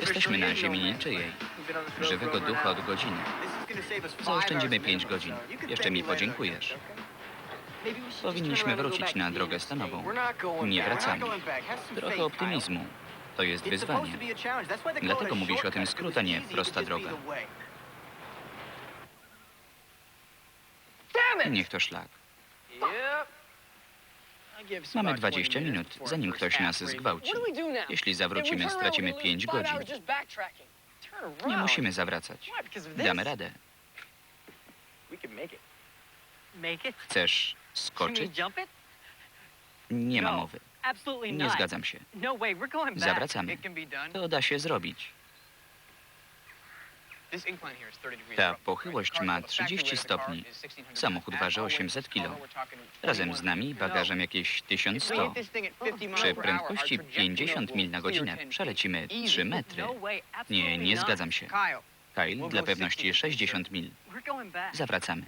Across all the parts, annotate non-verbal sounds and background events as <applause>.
Jesteśmy na ziemi niczyjej. Żywego ducha od godziny. Zaoszczędzimy pięć godzin. Jeszcze mi podziękujesz. Powinniśmy wrócić na drogę stanową. Nie wracamy. Trochę optymizmu. To jest wyzwanie. Dlatego mówisz o tym skrót, a nie prosta droga. Niech to szlak. Mamy 20 minut, zanim ktoś nas zgwałci. Jeśli zawrócimy, stracimy 5 godzin. Nie musimy zawracać. Damy radę. Chcesz skoczyć? Nie ma mowy. Nie zgadzam się. Zawracamy. To da się zrobić. Ta pochyłość ma 30 stopni. Samochód waży 800 kilo. Razem z nami bagażem jakieś 1100. Przy prędkości 50 mil na godzinę przelecimy 3 metry. Nie, nie zgadzam się. Kyle, dla pewności 60 mil. Zawracamy.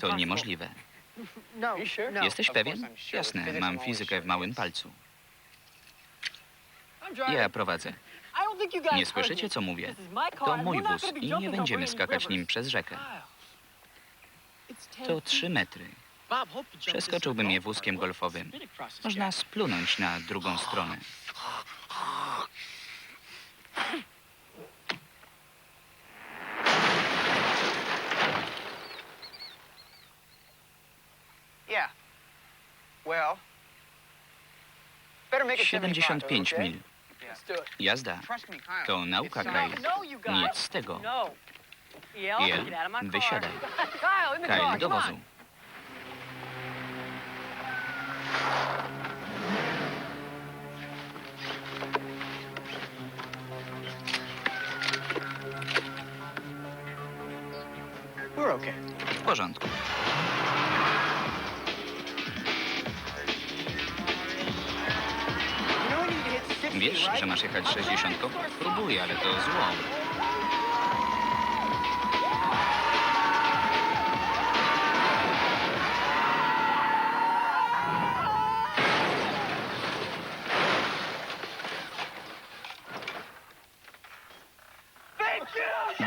To niemożliwe. Jesteś pewien? Jasne, mam fizykę w małym palcu. Ja prowadzę. Nie słyszycie, co mówię? To mój wóz i nie będziemy skakać nim przez rzekę. To 3 metry. Przeskoczyłbym je wózkiem golfowym. Można splunąć na drugą stronę. Siedemdziesiąt pięć mil. Jazda. To nauka, Kyle. Nic z tego. Jel, wysiadaj. <laughs> Kyle, do wozu. W porządku. Wiesz, że masz jechać 60? Próbuję, ale to zło.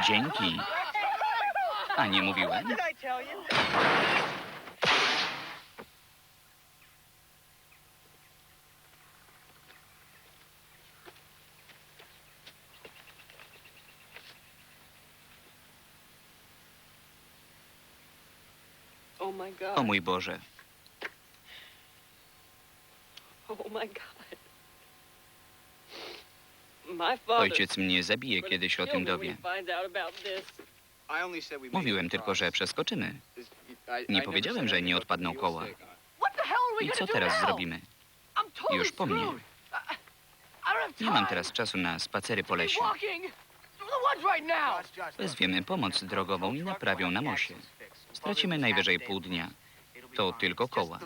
Dzięki. A nie mówiłem? O mój Boże. Oh Ojciec mnie zabije, kiedy się o tym dowie. Mówiłem tylko, że przeskoczymy. Nie powiedziałem, że nie odpadną koła. I co teraz zrobimy? Już po mnie. Nie mam teraz czasu na spacery po lesie. Wezwiemy pomoc drogową i naprawią na mosie. Stracimy najwyżej pół dnia. To tylko koła.